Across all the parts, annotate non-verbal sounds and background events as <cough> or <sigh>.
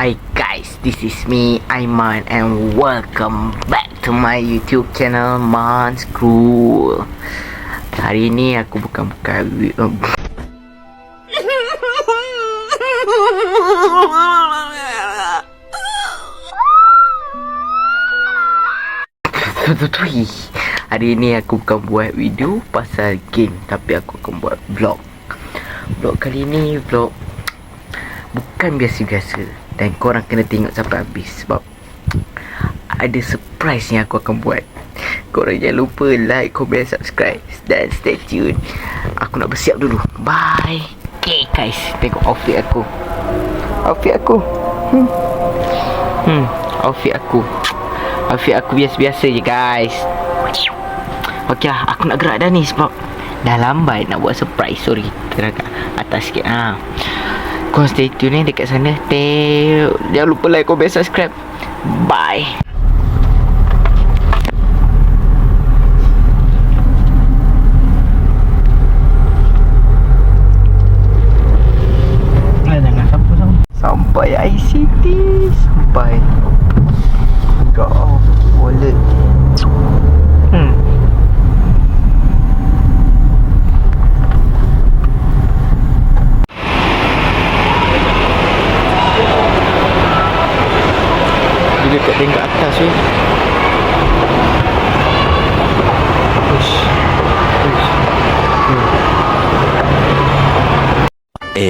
Hi guys, this is me Aiman and welcome back to my YouTube channel Man School. Hari ni aku bukan buka um, <laughs> Hari ni aku bukan buat video pasal game Tapi aku akan buat vlog Vlog kali ni vlog Bukan biasa-biasa Dan korang kena tengok sampai habis Sebab Ada surprise yang aku akan buat. Korang jangan lupa like, comment, subscribe Dan stay tune. Aku nak bersiap dulu. Bye. Okay guys. Tengok outfit aku. Outfit aku. Hmm. Hmm Outfit aku. Outfit aku biasa-biasa je guys. Okey lah Aku nak gerak dah ni Sebab Dah lambat nak buat surprise. Sorry Terang kat atas sikit. Ha. Korang stay tune ni dekat sana. Teo Jangan lupa like, comment, subscribe. Bye. Sampai ICT Sampai. Enggak oh, Wallet Hmm Dia dekat tingkat atas weh Uish Uish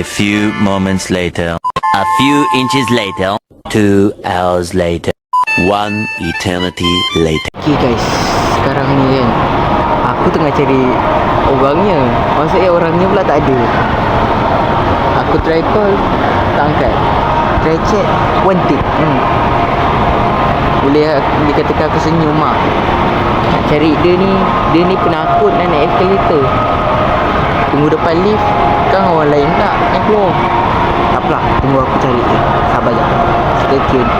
Few moments later. A few inches later. Two hours later. One eternity later. Okay guys Sekarang ni kan Aku tengah cari Orangnya Maksudnya orangnya pula tak ada Aku try call Tak angkat Try chat Wanted hmm. Boleh Dia katakan aku senyum Nak cari dia ni Dia ni penakut nak naik escalator Tunggu depan lift. Kan orang lain tak? Yang keluar. Tak apalah Tunggu aku cari dia. Sabar jap Stay tune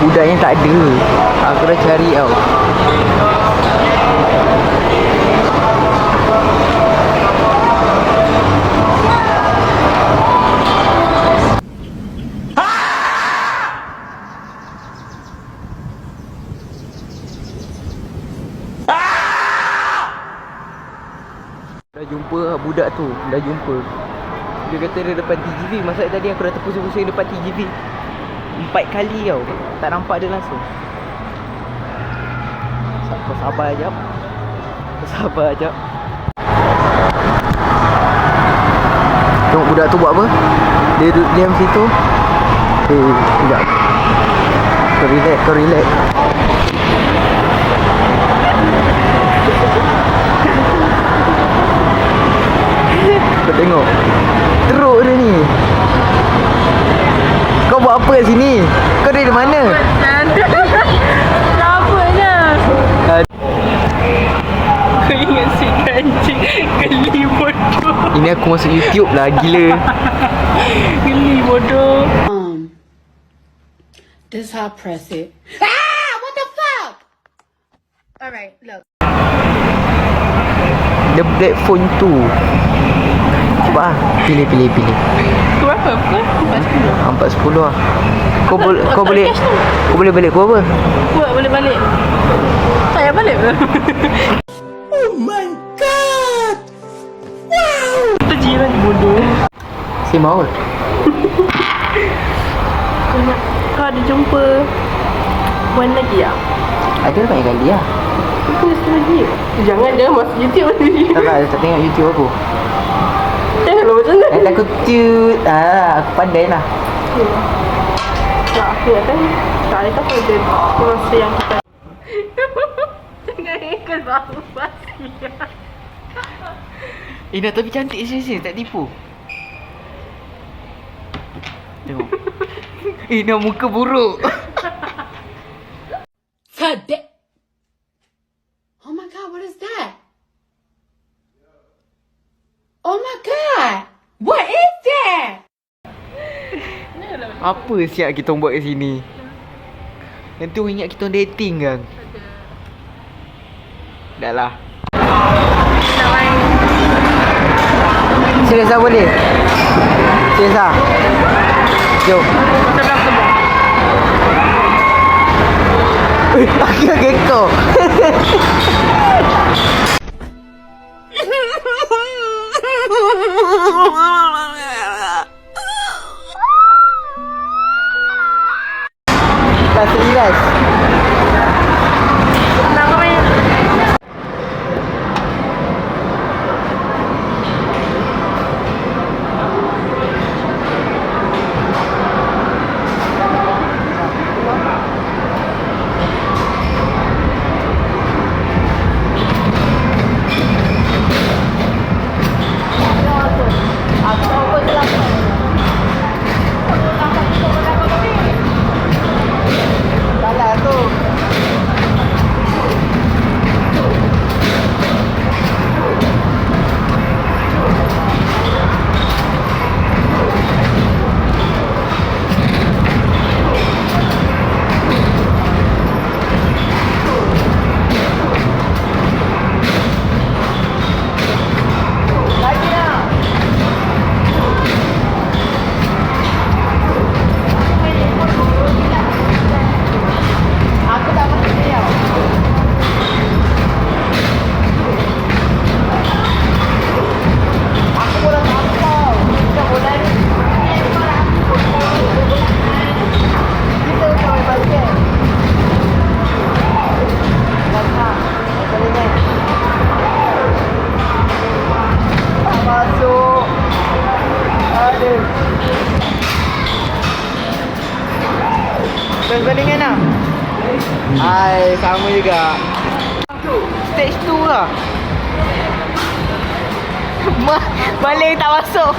Budaknya tak ada. Aku dah cari tau Dah jumpa lah budak tu Dah jumpa. Dia kata dia depan TGV Masa tadi aku dah terpusing-pusing depan TGV Empat kali tau. Tak nampak dia langsung. Kau sabar jap. Kau sabar jap. Tengok budak tu buat apa? Dia duduk diam situ. Eh, sekejap. Kau relax, kau relax Kau tengok Teruk dia ni Kau buat apa kat sini? Kau dari mana? Ini aku masuk YouTube lah Gila Geli bodoh Um, this is how press it. Ah! What the fuck? All right, look. The black phone tu Cuba lah Pilih pilih pilih Berapa? Berapa? 410 lah Kau, boleh kau boleh? Kau boleh balik kau apa? Buat boleh balik Tak payah balik ke? <laughs> Oh my god! Itu jiran bodoh Si mau Kau ada jumpa Wan lagi tak? Ada banyak kali lah Aku lagi Jangan jangan masuk YouTube. Ni Tak tak tak tengok YouTube aku. Janganlah macam Eh tu takut cute. Ah, Aku pandai lah. Tak aku ingatkan Tak ada kata ada Masa yang kita Jangan <laughs> ikut bau basi Eh dah tapi cantik sini tak tipu. Tengok. <laughs> Eh nak muka buruk Today. Oh my god, what is that? Oh my god! What is that? Apa siap kita buat kat sini? Nanti orang ingat kita dating kan? Dah lah. Serius lah boleh? Serius lah? Jom. Sebelah kebun. Eh, Aku Hai, sama juga. Stage 2 lah. Ma balik tak masuk.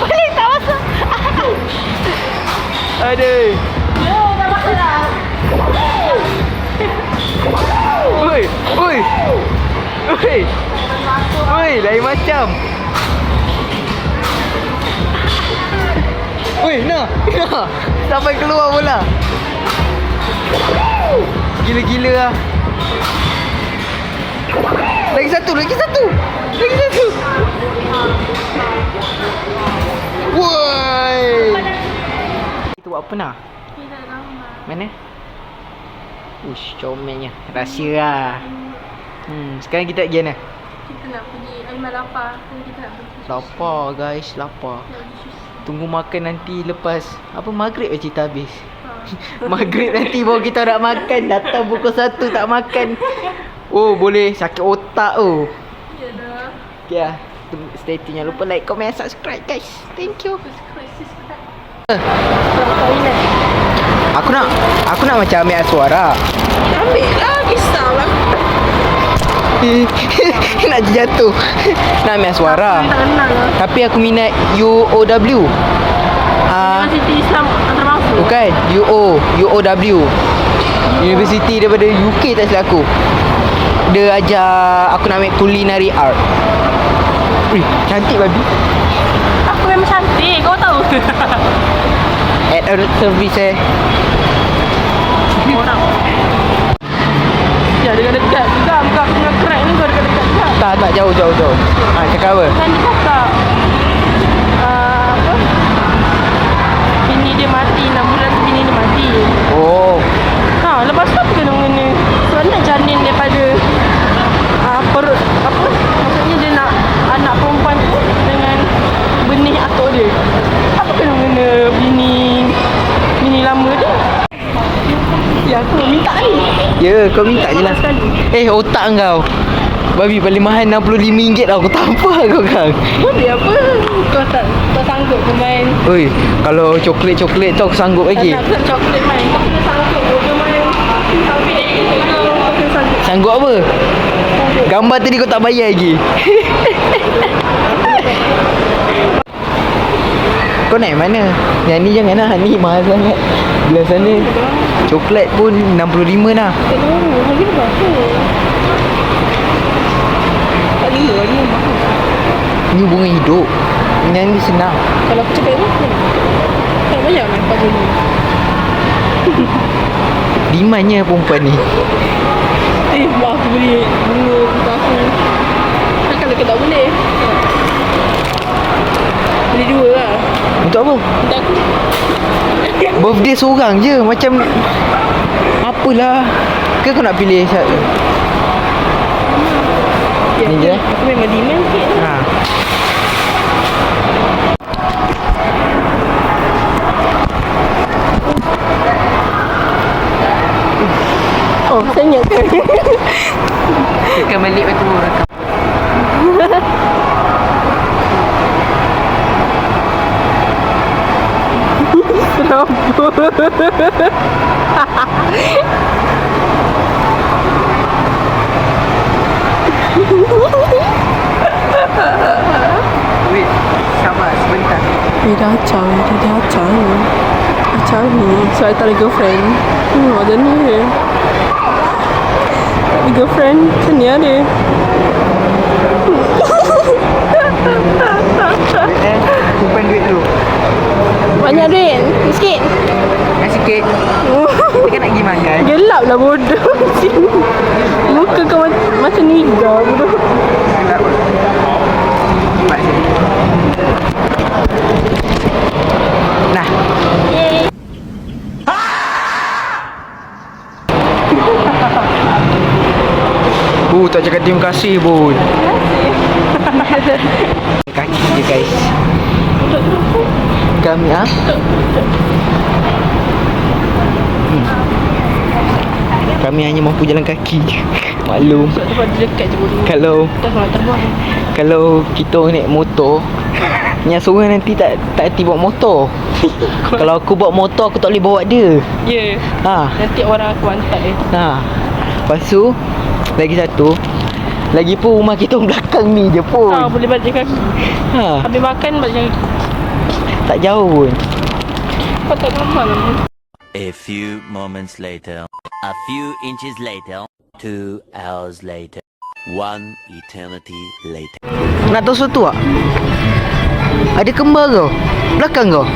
balik tak masuk. Aduh. Oi, oi. Oi. Oi, lain macam. Oi, nah, nah. Sampai keluar bola. Gila-gila lah. Lagi satu, lagi satu. Lagi satu. Woi. Itu buat apa nak? Mana? Ush, comelnya. Rahsia lah. Hmm, sekarang kita pergi mana? Kita nak pergi Aiman lapar. Kita nak pergi. Lapar guys, lapar. Nak pergi sushi. Tunggu makan nanti lepas apa maghrib je cerita habis. Ha. <laughs> Maghrib nanti baru kita nak makan Datang pukul 1 tak makan Oh boleh sakit otak oh Ya dah. Okay lah Stay tune Jangan lupa like, comment, subscribe guys Thank you. Aku nak Aku nak macam ambil suara Ambil. <laughs> Nak jatuh <laughs> Nak ambil suara kenal lah. Tapi aku minat UOW Ah, Universiti Islam Antarabangsa. Bukan UO UOW University daripada UK tak silap aku Dia ajar Aku nak ambil culinary art Ui, cantik babi Aku memang cantik. Kau tahu. <laughs> At a service eh Orang. Ya, dengan dekat juga. Aku dengan crack ni kau dekat-dekat juga. Tak, tak, jauh, jauh, jauh ha, Cakap apa? Kan dia cakap uh, apa? Bini dia mati 6 bulan tu bini dia mati Oh Ha lepas tu apa kena mengena Sebab nak janin daripada uh, Perut Apa Maksudnya dia nak Anak perempuan tu Dengan Benih atuk dia Apa kena mengena Bini Bini lama Ya aku minta ni. Ya, kau minta je lah. Sekali. Eh, otak kau. Babi paling mahal RM65 tau. Kau tak apa kau kan Boleh apa? Kau tak Tak sanggup pun main Oi, kalau coklat-coklat tu aku sanggup lagi. Tak nak coklat main. Kau kena sanggup Kau main Kau sanggup. Sanggup apa? Gambar tadi kau tak bayar lagi. <laughs> Kau naik mana? Yang ni jangan lah Ni mahal sangat Belah sana Coklat pun RM65 lah Tak tahu Harga dia berapa Tak gila Harga dia mahal Ni bunga hidup. Yang ni senang. Kalau aku cakap ni Tak banyak kan Pak Juni Demandnya perempuan ni. Eh buat aku beli Bunga untuk aku. Kan kalau kau tak boleh Beli dua lah Untuk apa? Untuk aku Birthday seorang je Macam Apalah Ke kau nak pilih satu? Ya, Ni je? Aku memang demand sikit Ha. Oh saya ingat ke Tekan balik aku rakam. Wait, sabar sebentar. Eh dah acang Dah dah acang Acang ni So I tak ada girlfriend Hmm macam ni je Tak ada girlfriend Macam ni ada Wait eh, simpan duit dulu. Banyak duit Sikit Yang sikit. <laughs> Kita kan nak pergi makan. Gelap lah bodoh <laughs> Muka kau macam, macam niga bodoh. Nah, Bu, tak cakap terima kasih, Bu. Kaki <laughs> je, guys. Kami, ah. Hmm. Kami hanya mampu jalan kaki. <laughs> Maklum. Kalau kalau kita naik motor, <laughs> yang seorang nanti tak tak hati bawa motor. <laughs> kalau aku bawa motor, aku tak boleh bawa dia. Ya yeah. Ha. Nanti orang aku hantar eh Ha. Lepas tu lagi satu lagi pun rumah kita belakang ni je pun. Ha boleh balik kaki Ha. Habis makan balik kaki Tak jauh pun. Kau tak gambar lah A few moments later. A few inches later. Two hours later. One eternity later. Nak tahu sesuatu tak? Ada kembar kau. Belakang kau. <laughs>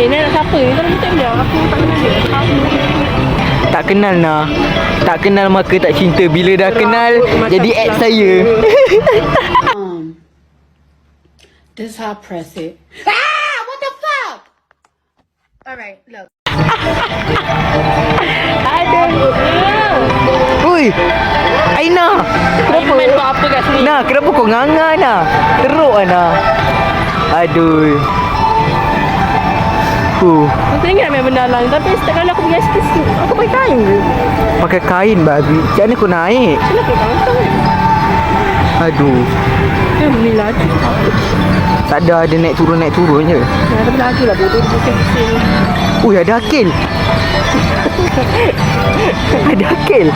Eh ni anak siapa ni? Kalau kita bilang Aku tak kenal dia Tak kenal nah. Tak kenal maka tak cinta. Bila dah kenal jadi ex saya. <laughs> <laughs> This is how I press it. Ah! What the fuck? Alright, look. Aduh. Oi. Aina. Kenapa? Main buat apa kat sini? Nah, kenapa kau nganga nah? Teruk ah nah. Aduh. Huh. Aku ingat main benda lang Tapi setiap kali aku pergi SPC Aku pakai kain je Pakai kain babi. Macam mana kau naik? Macam mana aku kantong Aduh. Dia beli laju Tak ada ada naik turun naik turun je. Ya tapi laju lah bodoh Dia pusing-pusing Ui, ada akil. <laughs> ada akil.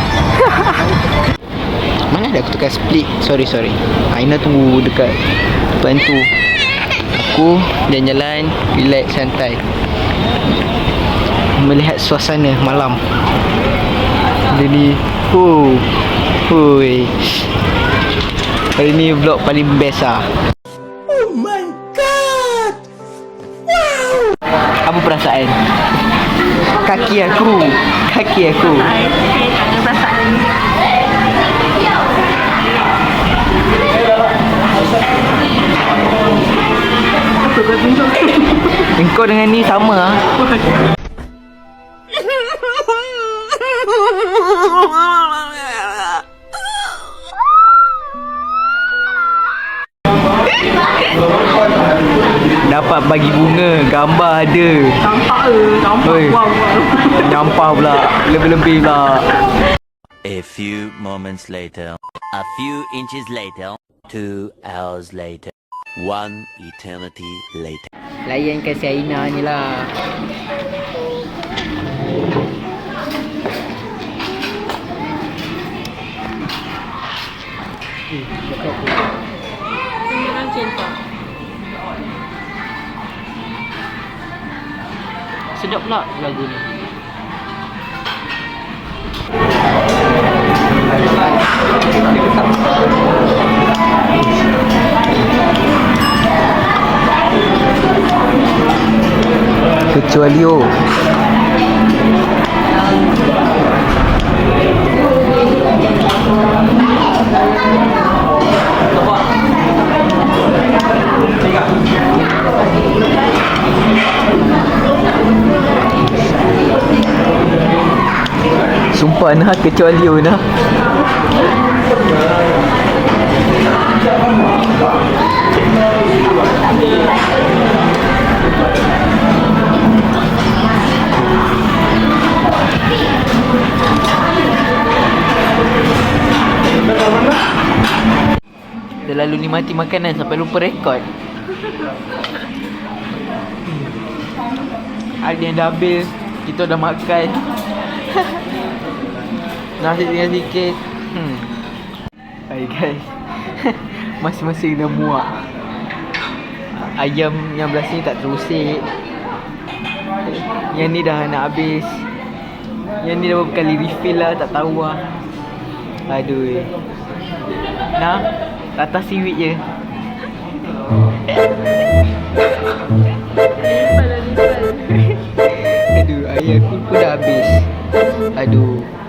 <laughs> Mana ada aku tekan split? Sorry, sorry. Aina tunggu dekat depan tu. Aku jalan-jalan, relax, santai. Melihat suasana malam. Jadi, huh. Hui. Hari ni vlog paling best lah. Perasaan? Kaki aku Kaki aku <laughs> Engkau dengan ni sama ah. <laughs> Dapat bagi bunga Gambar ada Nampak ke? Nampak Oi. Wow wow Nyampah pula Lebih-lebih pula A few moments later. A few inches later. Two hours later. One eternity later. Layankan si Aina ni lah Dengan cinta sedap pula lagu ni kecuali oh Thank you. Wah nah kecuali you nah. Terlalu nikmati makanan sampai lupa rekod. Air yang dah habis Kita dah makan <laughs> Nasi tinggal sikit. Hmm. Hai guys. <laughs> Masing-masing dah muak. Ayam yang belah sini tak terusik. Yang ni dah nak habis. Yang ni dah berapa kali refill lah Tak tahu lah. Aduh Nah Atas siwit je. Aduh, air aku pun dah habis. Aduh.